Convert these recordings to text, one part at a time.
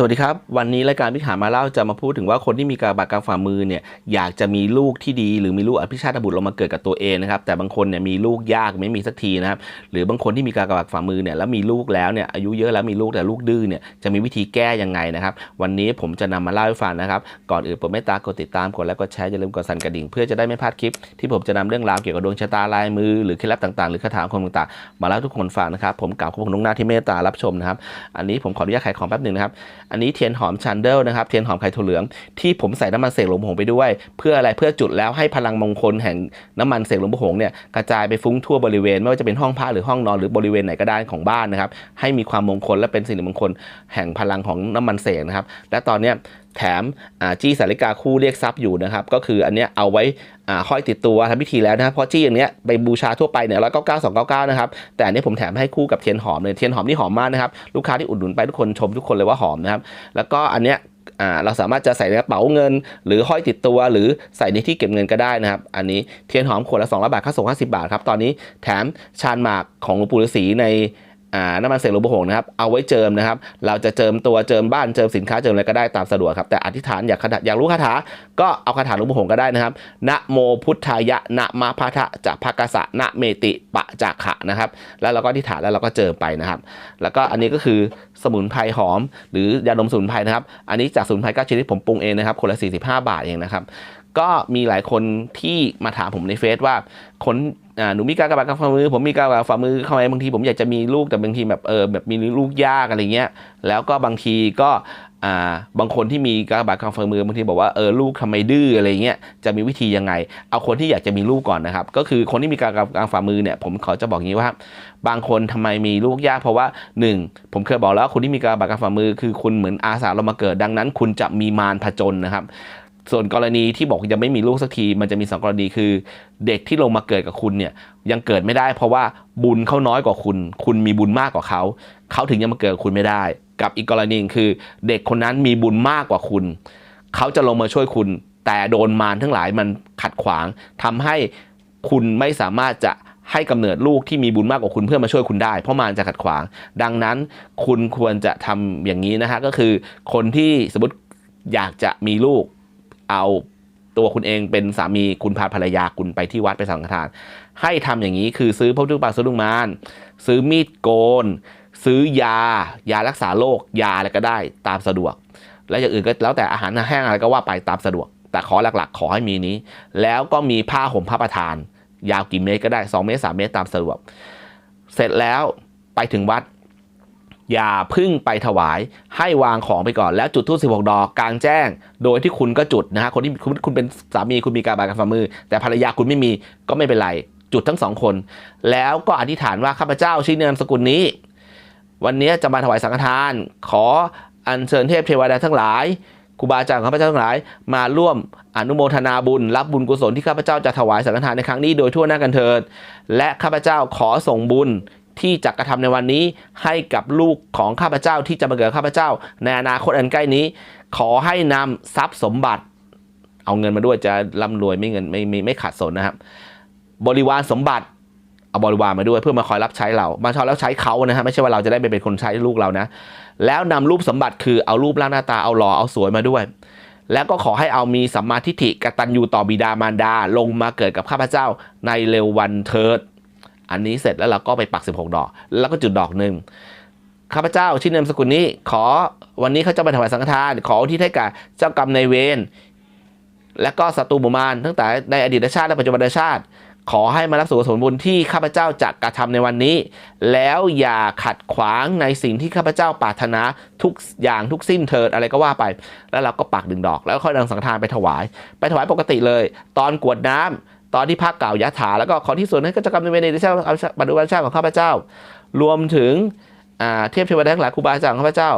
สวัสดีครับ วันนี้รายการพิหามาเล่าจะมาพูดถึงว่าคนที่มีกรบาดกางฝ่ามือเนี่ยอยากจะมีลูกที่ดีหรือมีลูกอภิชาตบุตรลงมาเกิดกับตัวเองนะครับแต่บางคนเนี่ยมีลูกยากไม่มีสักทีนะครับหรือบางคนที่มีกรบาดฝ่ามือเนี่ยแล้วมีลูกแล้วเนี่ยอายุเยอะแล้วมีลูกแต่ลูกดื้อเนี่ยจะมีวิธีแก้ยังไงนะครับวันนี้ผมจะนำมาเล่าให้ฟังนะครับก่อนอื่นโปรดเมตตากดติดตามกดไลค์กดแชร์อย่าลืมกดสั่นกระดิ่ง เพื่อจะได้ไม่พลาดคลิปที่ผมจะนำเรื่องราวเกี่ยวกับดวงชะตาลายมือหรือเคล็ดลับต่างๆ หรือคาถาอาคมต่างๆ มาเล่าทุกคนฟังนะครับผมกล่าวขอบคุณทุกหน้าที่เมตตารับชมนะครับอันนี้ผมขออนุญาตขายของแป๊บหนึ่งนะครับอันนี้เทียนหอมชันเดิลนะครับ เทียนหอมไข่ถั่วเหลืองที่ผมใส่น้ำมันเสกหลวงปู่หงไปด้วย เพื่ออะไรเพื่อจุดแล้วให้พลังมงคลแห่งน้ำมันเสกหลวงปู่หงเนี่ยกระจายไปฟุ้งทั่วบริเวณ ไม่ว่าจะเป็นห้องผ้าหรือห้องนอนหรือบริเวณไหนก็ได้ของบ้านนะครับให้มีความมงคลและเป็นสิริมงคลแห่งพลังของน้ำมันเสกนะครับและตอนเนี้ย แถมจี้สาริกาคู่เรียกทรัพย์อยู่นะครับ ก็คืออันเนี้ยเอาไว้ห้อยติดตัวทำพิธีแล้วนะครับเพราะจี้อย่างเนี้ยไปบูชาทั่วไปเนี่ยร้อยเก้าเก้าสองเก้าเก้านะครับ แต่อันนี้ผมแถมให้คู่กับเทียนหอมเลยเทียนหอมนี่หอมมากนะครับ ลูกค้าที่อุดหนุนไปทุกคนชมทุกคนเลยว่าหอมนะครับ แล้วก็อันเนี้ยเราสามารถจะใส่ในกระเป๋าเงิน หรือห้อยติดตัวหรือใส่ในที่เก็บเงินก็ได้นะครับ อันนี้เทียนหอมขวดละ200บาทค่าส่ง50 บาทครับ ตอนนี้แถมชานหมากของหลวงปู่ฤาษีใน น้ำมันเสกหลวงปู่หงส์นะครับเอาไว้เจิมนะครับ เราจะเจิมตัวเจิมบ้านเจิมสินค้าเจิมอะไรก็ได้ตามสะดวกครับแต่อธิษฐานอยากคาถาอยากรู้คาถาก็เอาคาถาหลวงปู่หงส์ก็ได้นะครับนะโมพุทธายะนะมะพะทะจะภกสะนะเมติปะจักขะนะครับแล้วเราก็อธิษฐานแล้วเราก็เจิมไปนะครับ แล้วก็อันนี้ก็คือสมุนไพรหอม หรือยาดมสมุนไพรนะครับ อันนี้จากสมุนไพร9ชนิดผมปรุงเองนะครับคนละ45 บาทเองนะครับ ก็มีหลายคนที่มาถามผมในเฟซว่าคนหนูมีการกระบาดกลางฝ่ามือ ผมมีการกระบาดฝ่ามือเข้ามาบางทีผมอยากจะมีลูกแต่บางทีแบบเออแบบมีลูกยากอะไรเงี้ย แล้วก็บางทีก็อ่าบางคนที่มีการกระบาดกลางฝ่ามือบางทีบอกว่าเออลูกทำไมดื้ออะไรเงี้ยจะมีวิธียังไง เอาคนที่อยากจะมีลูกก่อนนะครับ ก็คือคนที่มีการกระบาดกางฝ่ามือเนี่ยผมขอจะบอกงนี้ว่า บางคนทำไมมีลูกยากเพราะว่า 1 ผมเคยบอกแล้วคนที่มีการบาดกลางฝ่ามือ คือคุณเหมือนอาสาเรามาเกิดดังนั้น คุณจะมีมารผจญนะครับ ส่วนกรณีที่บอกยังไม่มีลูกสักที มันจะมีสองกรณีคือ เด็กที่ลงมาเกิดกับคุณเนี่ยยังเกิดไม่ได้ เพราะว่าบุญเขาน้อยกว่าคุณ คุณมีบุญมากกว่าเขาเขาถึงยังมาเกิดกับคุณไม่ได้ กับอีกกรณีหนึ่งคือ เด็กคนนั้นมีบุญมากกว่าคุณเขาจะลงมาช่วยคุณ แต่โดนมารทั้งหลายมันขัดขวางทำให้คุณไม่สามารถจะให้กำเนิดลูกที่มีบุญมากกว่าคุณเพื่อมาช่วยคุณได้ เพราะมารจะขัดขวาง ดังนั้นคุณควรจะทำอย่างนี้นะฮะก็คือคนที่สมมติอยากจะมีลูก เอาตัวคุณเองเป็นสามีคุณพาภรรยาคุณไปที่วัดไปสังฆทาน ให้ทำอย่างนี้คือซื้อพระพุทธบาทซื้อลุงมาน ซื้อมีดโกน ซื้อยา ยารักษาโรคยาอะไรก็ได้ตามสะดวก และอย่างอื่นก็แล้วแต่อาหารแห้งอะไรก็ว่าไปตามสะดวก แต่ขอหลักๆ ขอให้มีนี้ แล้วก็มีผ้าห่มพระประธาน ยาวกี่เมตรก็ได้ 2 เมตร 3 เมตรตามสะดวก เสร็จแล้วไปถึงวัด อย่าพึ่งไปถวายให้วางของไปก่อน แล้วจุดทูบ16 ดอกกลางแจ้ง โดยที่คุณก็จุดนะฮะคนที่คุณคุณเป็นสามีคุณมีการบาดกับฝ่ามือ แต่ภรรยาคุณไม่มีก็ไม่เป็นไร จุดทั้งสองคน แล้วก็อธิษฐานว่าข้าพเจ้าชื่อนามสกุลนี้ วันนี้จะมาถวายสังฆทาน ขออัญเชิญเทพเทวดาทั้งหลายครูบาอาจารย์ของข้าพเจ้าทั้งหลาย มาร่วมอนุโมทนาบุญ รับบุญกุศลที่ข้าพเจ้าจะถวายสังฆทานในครั้งนี้โดยทั่วหน้ากันเถิด และข้าพเจ้าขอส่งบุญ ที่จะกระทำในวันนี้ให้กับลูกของข้าพเจ้าที่จะมาเกิดข้าพเจ้า ในอนาคตอันใกล้นี้ ขอให้นำทรัพย์สมบัติ เอาเงินมาด้วยจะร่ำรวยไม่เงินไม่ไม่ไม่ขาดสนนะครับ บริวารสมบัติเอาบริวารมาด้วยเพื่อมาคอยรับใช้เรา มาชอบแล้วใช้เขานะฮะไม่ใช่ว่าเราจะได้ไปเป็นคนใช้ลูกเรานะ แล้วนำรูปสมบัติคือเอารูปร่างหน้าตาเอาหล่อเอาสวยมาด้วย แล้วก็ขอให้เอามีสัมมาทิฏฐิกตัญญูต่อบิดามารดาลงมาเกิดกับข้าพเจ้าในเร็ววันเถิด อันนี้เสร็จแล้วเราก็ไปปัก 16 ดอก แล้วก็จุดดอกหนึ่งข้าพเจ้าชื่อนามสกุลนี้ ขอวันนี้เขาจะมาถวายสังฆทาน ขอที่ให้กับเจ้ากรรมนายเวรและก็ศัตรูหมู่มารตั้งแต่ในอดีตชาติและปัจจุบันชาติ ขอให้มารับส่วนผลบุญที่ข้าพเจ้าจะกระทำในวันนี้ แล้วอย่าขัดขวางในสิ่งที่ข้าพเจ้าปรารถนาทุกอย่างทุกสิ้นเถิดอะไรก็ว่าไป แล้วเราก็ปักดึงดอก แล้วค่อยนำสังฆทานไปถวาย ไปถวายปกติเลย ตอนกวดน้ำ ตอนที่พักเก่าวยะถาแล้วก็ขอที่ส่วนให้นก็จะกรรมในเวรในเจ้าปัจจุบันชาติของข้าพเจ้า รวมถึงเทพเทวดาทั้งหลายครูบาอาจารย์ของข้าพเจ้า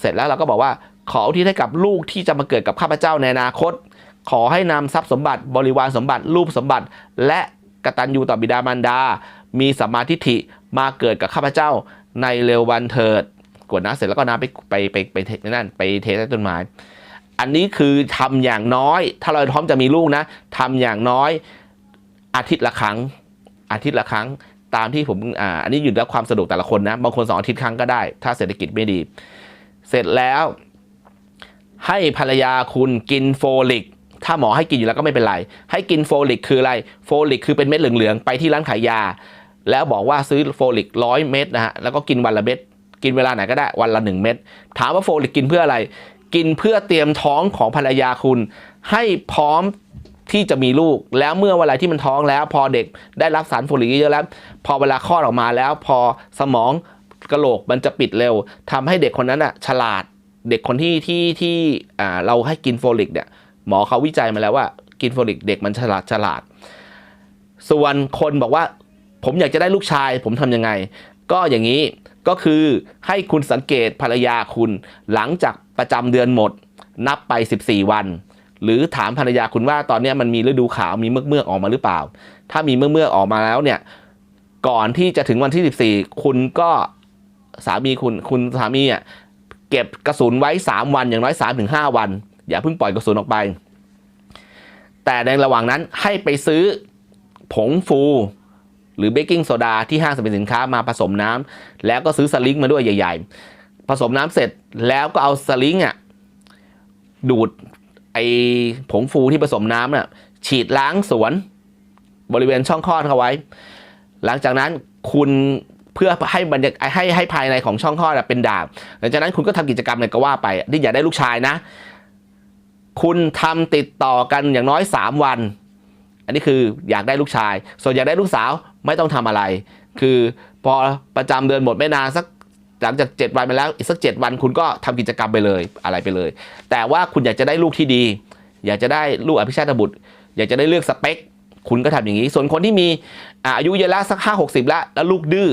เสร็จแล้วเราก็บอกว่าขออุที่ให้กับลูกที่จะมาเกิดกับข้าพเจ้าในอนาคต ขอให้นำทรัพย์สมบัติบริวารสมบัติรูปสมบัติ และกตัญญูต่อบิดามารดา มีสัมมาทิฏฐิมาเกิดกับข้าพเจ้าในเร็ววันเถิดกวดน้ำเสร็จแล้วก็น้ำไปไปไปไปเทนั่นไปเทใต้ต้นไม้อันนี้คือทำอย่างน้อย ถ้าเราพร้อมจะมีลูกนะทำอย่างน้อย อาทิตย์ละครั้ง อาทิตย์ละครั้งตามที่ผมอ่าอันนี้อยู่ที่ความสะดวกแต่ละคนนะบางคนสองอาทิตย์ครั้งก็ได้ ถ้าเศรษฐกิจไม่ดี เสร็จแล้ว ให้ภรรยาคุณกินโฟลิกถ้าหมอให้กินอยู่แล้วก็ไม่เป็นไร ให้กินโฟลิกคืออะไร โฟลิกคือเป็นเม็ดเหลืองๆ ไปที่ร้านขายยา แล้วบอกว่าซื้อโฟลิกร้อยเม็ดนะฮะ แล้วก็กินวันละเม็ด กินเวลาไหนก็ได้ วันละหนึ่งเม็ด ถามว่าโฟลิกกินเพื่ออะไร กินเพื่อเตรียมท้องของภรรยาคุณ ให้พร้อม ที่จะมีลูกแล้วเมื่อเวลาที่มันท้องแล้ว พอเด็กได้รับสารโฟลิกเยอะแล้ว พอเวลาคลอดออกมาแล้ว พอสมองกระโหลกมันจะปิดเร็วทำให้เด็กคนนั้นอะฉลาดเด็กคนที่ที่ที่อ่าเราให้กินโฟลิกเนี่ยหมอเขาวิจัยมาแล้วว่ากินโฟลิกเด็กมันฉลาดฉลาด ส่วนคนบอกว่า ผมอยากจะได้ลูกชาย ผมทำยังไง ก็อย่างนี้ก็คือให้คุณสังเกตภรรยาคุณหลังจากประจำเดือนหมด นับไป 14 วัน หรือถามภรรยาคุณว่าตอนนี้มันมีฤดูขาวมีเมือกเมือกออกมาหรือเปล่า ถ้ามีเมือกเมือกออกมาแล้วเนี่ยก่อนที่จะถึงวันที่ 14 คุณก็สามีคุณคุณสามีอะเก็บกระสุนไว้ 3 วันอย่างน้อย 3-5 วัน อย่าเพิ่งปล่อยกระสุนออกไป แต่ในระหว่างนั้นให้ไปซื้อผงฟูหรือเบกกิ้งโซดาที่ห้างสรรพสินค้ามาผสมน้ำแล้วก็ซื้อสลิงมาด้วยใหญ่ ๆ ผสมน้ำเสร็จแล้วก็เอาสลิงอะดูด ไอผงฟูที่ผสมน้ำน่ะฉีดล้างสวน บริเวณช่องคลอดเขาไว้ หลังจากนั้นคุณเพื่อให้บรรยากให้ให้ภายในของช่องคลอดเป็นด่างหลังจากนั้นคุณก็ทำกิจกรรมอะไรก็ว่าไปที่อยากได้ลูกชายนะ คุณทำติดต่อกันอย่างน้อย 3 วัน อันนี้คืออยากได้ลูกชาย ส่วนอยากได้ลูกสาวไม่ต้องทำอะไร คือพอประจำเดือนหมดไม่นานสัก หลังจาก 7 วันไปแล้วอีกสัก 7 วันคุณก็ทำกิจกรรมไปเลยอะไรไปเลย แต่ว่าคุณอยากจะได้ลูกที่ดี อยากจะได้ลูกอภิชาติบุตร อยากจะได้เลือกสเปค คุณก็ทำอย่างนี้ ส่วนคนที่มีอายุเยอะแล้วสักห้าหกสิบแล้วแล้วลูกดื้อ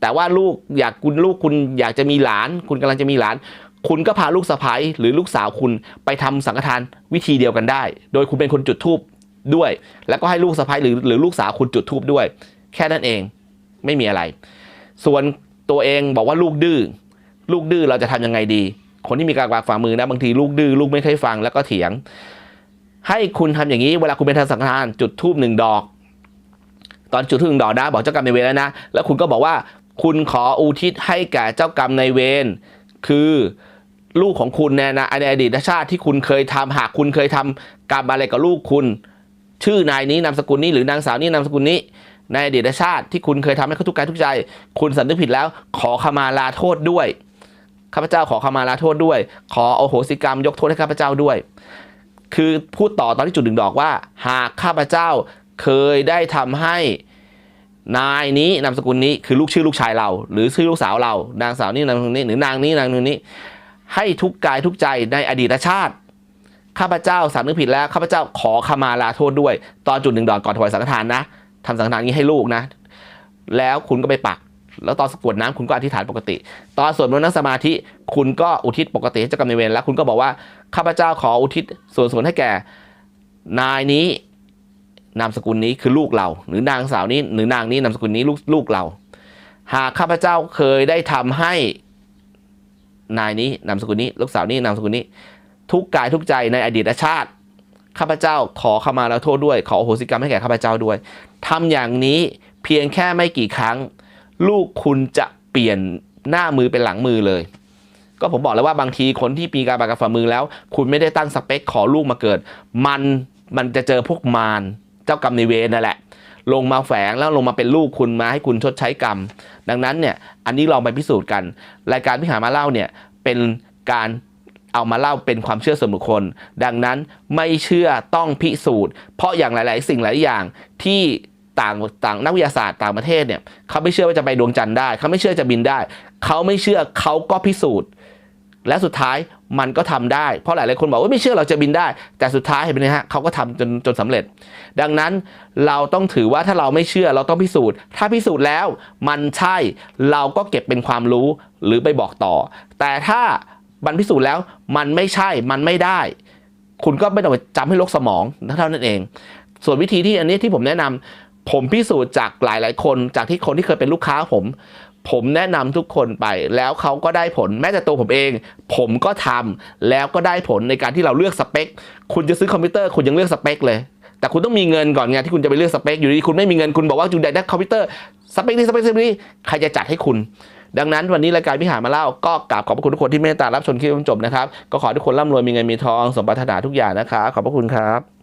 แต่ว่าลูกอยากคุณลูกคุณอยากจะมีหลาน คุณกำลังจะมีหลาน คุณก็พาลูกสะใภ้หรือลูกสาวคุณไปทำสังฆทานวิธีเดียวกันได้ โดยคุณเป็นคนจุดธูปด้วย แล้วก็ให้ลูกสะใภ้หรือหรือลูกสาวคุณจุดธูปด้วย แค่นั้นเองไม่มีอะไร ส่วน ตัวเองบอกว่าลูกดื้อลูกดื้อเราจะทำยังไงดี คนที่มีการวางฝ่ามือนะบางทีลูกดื้อลูกไม่เคยฟังแล้วก็เถียง ให้คุณทำอย่างนี้เวลาคุณไปทำสังฆทานจุดธูปหนึ่งดอก ตอนจุดธูปหนึ่งดอกนะ บอกเจ้ากรรมนายเวรแล้วนะ แล้วคุณก็บอกว่าคุณขออุทิศให้แก่เจ้ากรรมนายเวรคือลูกของคุณเนี่ยนะในอดีตชาติที่คุณเคยทำหากคุณเคยทำกรรมอะไรกับลูกคุณ ชื่อนายนี้นามสกุลนี้หรือนางสาวนี้นามสกุลนี้ ในอดีตชาติที่คุณเคยทำให้เขาทุกข์กายทุกข์ใจ คุณสำนึกผิดแล้ว ขอขมาลาโทษด้วยข้าพเจ้าขอขมาลาโทษด้วย ขอโอโหสิกรรมยกโทษให้ข้าพเจ้าด้วย คือพูดต่อตอนที่จุดหนึ่งดอกว่า หากข้าพเจ้าเคยได้ทำให้นายนี้นามสกุลนี้คือลูกชื่อลูกชายเรา หรือชื่อลูกสาวเรา นางสาวนี้นางคนนี้หรือนางนี้นางนนี้ ให้ทุกกายทุกใจในอดีตชาติข้าพเจ้าสำนึกผิดแล้วข้าพเจ้าขอขมาลาโทษด้วย ตอนจุดหนึ่งดอกก่อนถวายสังฆทานนะ ทำสังฆทานนี้ให้ลูกนะ แล้วคุณก็ไปปัก แล้วตอนสกวดน้ำคุณก็อธิษฐานปกติ ตอนสวดมนต์นั่งสมาธิคุณก็อุทิศปกติให้เจ้ากรรมนายเวรแล้วคุณก็บอกว่าข้าพเจ้าขออุทิศส่วนส่วนให้แก่นายนี้นามสกุลนี้คือลูกเรา หรือนางสาวนี้หรือนางนี้นามสกุลนี้ลูกลูกเรา หากข้าพเจ้าเคยได้ทำให้นายนี้นามสกุลนี้ ลูกสาวนี้นามสกุลนี้ ทุกกายทุกใจในอดีตชาติ ข้าพเจ้าขอขมาแล้วโทษด้วย ขอโหสิกรรมให้แก่ข้าพเจ้าด้วยทำอย่างนี้เพียงแค่ไม่กี่ครั้ง ลูกคุณจะเปลี่ยนหน้ามือเป็นหลังมือเลย ก็ผมบอกแล้วว่าบางทีคนที่ปีการบากับฝ่ามือแล้ว คุณไม่ได้ตั้งสเปคขอลูกมาเกิด มันมันจะเจอพวกมารเจ้ากรรมในเวรนั่นแหละลงมาแฝงแล้วลงมาเป็นลูกคุณมาให้คุณชดใช้กรรม ดังนั้นเนี่ยอันนี้ลองไปพิสูจน์กัน รายการพิหารมาเล่าเนี่ยเป็นการ เอามาเล่าเป็นความเชื่อส่วนบุคคล ดังนั้นไม่เชื่อต้องพิสูจน์ เพราะอย่างหลาย ๆ สิ่งหลายอย่างที่ต่างต่างนักวิทยาศาสตร์ต่างประเทศเนี่ยเขาไม่เชื่อว่าจะไปดวงจันทร์ได้ เขาไม่เชื่อจะบินได้ เขาไม่เชื่อเขาก็พิสูจน์ และสุดท้ายมันก็ทำได้ เพราะหลายๆคนบอกว่าไม่เชื่อเราจะบินได้ แต่สุดท้ายเห็นไหมฮะเขาก็ทำจนจนสำเร็จ ดังนั้นเราต้องถือว่าถ้าเราไม่เชื่อเราต้องพิสูจน์ ถ้าพิสูจน์แล้วมันใช่เราก็เก็บเป็นความรู้หรือไปบอกต่อ แต่ถ้า มันพิสูจน์แล้วมันไม่ใช่มันไม่ได้ คุณก็ไม่ต้องไปจำให้ลกสมองเท่านั้นเอง ส่วนวิธีที่อันนี้ที่ผมแนะนำผมพิสูจน์จากหลาย ๆ คนจากที่คนที่เคยเป็นลูกค้าผม ผมแนะนำทุกคนไป แล้วเขาก็ได้ผลแม้แต่ตัวผมเอง ผมก็ทำแล้วก็ได้ผลในการที่เราเลือกสเปค คุณจะซื้อคอมพิวเตอร์คุณยังเลือกสเปคเลยแต่คุณต้องมีเงินก่อนไงที่คุณจะไปเลือกสเปคอยู่ดีคุณไม่มีเงินคุณบอกว่าคุณอยากได้คอมพิวเตอร์สเปคนี้สเปคนี้ใครจะจัดให้คุณ ดังนั้นวันนี้รายการพิหารมาเล่าก็กราบขอบพระคุณทุกคนที่เมตตารับชมคลิปจนจบนะครับ ก็ขอทุกคนร่ำรวยมีเงินมีทองสมปรารถนาทุกอย่างนะครับขอบพระคุณครับ